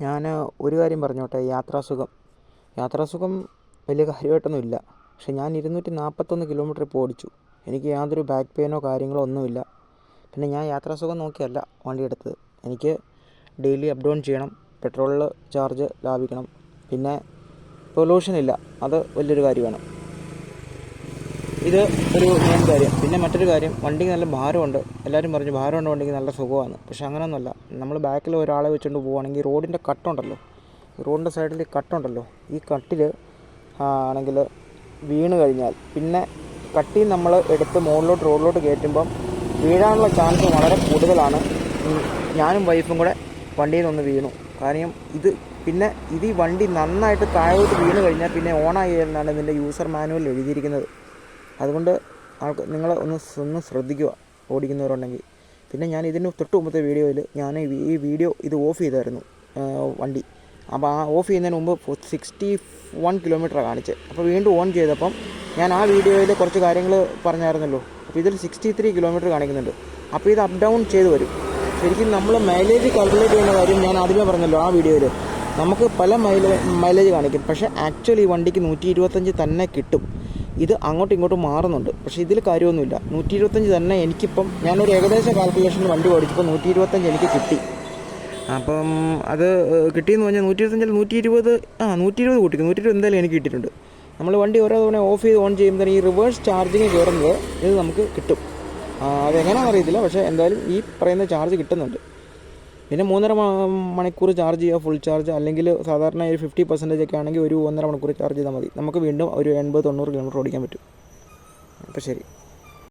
ഞാൻ ഒരു കാര്യം പറഞ്ഞോട്ടെ യാത്രാസുഖം. യാത്രാസുഖം വലിയ കാര്യമായിട്ടൊന്നും ഇല്ല പക്ഷേ ഞാൻ ഇരുന്നൂറ്റി നാൽപ്പത്തൊന്ന് കിലോമീറ്റർ ഇപ്പോൾ ഓടിച്ചു. എനിക്ക് യാതൊരു ബാക്ക് പെയിനോ കാര്യങ്ങളോ ഒന്നുമില്ല. പിന്നെ ഞാൻ യാത്രാസുഖം നോക്കിയല്ല വണ്ടി എടുത്തത്. എനിക്ക് ഡെയിലി അപ് ഡൗൺ ചെയ്യണം പെട്രോളിൽ ചാർജ് ലാഭിക്കണം. പിന്നെ പൊല്യൂഷൻ ഇല്ല. അത് വലിയൊരു കാര്യമാണ്. ഇത് ഒരു മെയിൻ കാര്യം. പിന്നെ മറ്റൊരു കാര്യം വണ്ടിക്ക് നല്ല ഭാരമുണ്ട്. എല്ലാവരും പറഞ്ഞു ഭാരമുണ്ട് വണ്ടിക്ക് നല്ല സുഖമാണ്. പക്ഷെ അങ്ങനെയൊന്നുമല്ല. നമ്മൾ ബാക്കിൽ ഒരാളെ വെച്ചുകൊണ്ട് പോവുകയാണെങ്കിൽ റോഡിന്റെ കട്ടുണ്ടല്ലോ. റോഡിന്റെ സൈഡിൽ കട്ടുണ്ടല്ലോ. ഈ കട്ടിൽ ആണെങ്കിൽ വീണ് കഴിഞ്ഞാൽ. പിന്നെ കട്ടി നമ്മൾ എടുത്ത് മുകളിലോട്ട് റോഡിലോട്ട് കയറ്റുമ്പം വീഴാനുള്ള ചാൻസ് വളരെ കൂടുതലാണ്. ഞാനും വൈഫും കൂടെ വണ്ടിയിൽ നിന്ന് വീണു. കാരണം ഇത് പിന്നെ ഇത് ഈ വണ്ടി നന്നായിട്ട് താഴോട്ട് വീണ് കഴിഞ്ഞാൽ പിന്നെ ഓണായി എന്നാണ് ഇതിന്റെ യൂസർ മാനുവൽ എഴുതിയിരിക്കുന്നത്. അതുകൊണ്ട് ആൾക്ക് നിങ്ങൾ ഒന്ന് ഒന്ന് ശ്രദ്ധിക്കുക ഓടിക്കുന്നവരുണ്ടെങ്കിൽ. പിന്നെ ഞാൻ ഇതിന് തൊട്ട് മുമ്പത്തെ വീഡിയോയിൽ ഞാൻ ഈ വീഡിയോ ഇത് ഓഫ് ചെയ്തായിരുന്നു വണ്ടി. അപ്പോൾ ആ ഓഫ് ചെയ്യുന്നതിന് മുമ്പ് സിക്സ്റ്റി വൺ കിലോമീറ്ററാണ് കാണിച്ചത്. അപ്പോൾ വീണ്ടും ഓൺ ചെയ്തപ്പം ഞാൻ ആ വീഡിയോയിൽ കുറച്ച് കാര്യങ്ങൾ പറഞ്ഞായിരുന്നല്ലോ. അപ്പോൾ ഇതിൽ സിക്സ്റ്റി ത്രീ കിലോമീറ്റർ കാണിക്കുന്നുണ്ട്. അപ്പോൾ ഇത് അപ്പ് ഡൗൺ ചെയ്ത് വരും. ശരിക്കും നമ്മൾ മൈലേജ് കാൽക്കുലേറ്റ് ചെയ്യുന്ന കാര്യം ഞാൻ ആദ്യമേ പറഞ്ഞല്ലോ ആ വീഡിയോയിൽ. നമുക്ക് പല മൈലേജ് മൈലേജ് കാണിക്കും. പക്ഷേ ആക്ച്വലി വണ്ടിക്ക് നൂറ്റി ഇരുപത്തഞ്ച് തന്നെ കിട്ടും. ഇത് അങ്ങോട്ടും ഇങ്ങോട്ടും മാറുന്നുണ്ട്. പക്ഷേ ഇതിൽ കാര്യമൊന്നുമില്ല. നൂറ്റി ഇരുപത്തഞ്ച് തന്നെ എനിക്കിപ്പം ഞാനൊരു ഏകദേശ കാൽക്കുലേഷൻ വണ്ടി ഓടിച്ചപ്പോൾ നൂറ്റി ഇരുപത്തഞ്ച് എനിക്ക് കിട്ടി. അപ്പം അത് കിട്ടിയെന്ന് പറഞ്ഞാൽ നൂറ്റി ഇരുപത്തഞ്ചിൽ നൂറ്റി ഇരുപത് ആ നൂറ്റി ഇരുപത് കൂട്ടിക്കും. നൂറ്റി ഇരുപത് എന്തായാലും എനിക്ക് കിട്ടിയിട്ടുണ്ട്. നമ്മൾ വണ്ടി ഓരോ തവണ ഓഫ് ചെയ്ത് ഓൺ ചെയ്യുമ്പോൾ ഈ റിവേഴ്സ് ചാർജിങ് കയറുന്നത് ഇത് നമുക്ക് കിട്ടും. അതെങ്ങനെയാണെന്ന് അറിയത്തില്ല. പക്ഷേ എന്തായാലും ഈ പറയുന്ന ചാർജ് കിട്ടുന്നുണ്ട്. പിന്നെ മൂന്നര മണിക്കൂർ ചാർജ് ചെയ്യുക ഫുൾ ചാർജ് അല്ലെങ്കിൽ സാധാരണ ഒരു ഫിഫ്റ്റി പെർസെന്റേജ് ഒക്കെ ആണെങ്കിൽ ഒരു ഒന്നര മണിക്കൂർ ചാർജ് ചെയ്താൽ മതി. നമുക്ക് വീണ്ടും ഒരു എൺപത് തൊണ്ണൂറ് കിലോമീറ്റർ ഓടിക്കാൻ പറ്റും. അപ്പോൾ ശരി.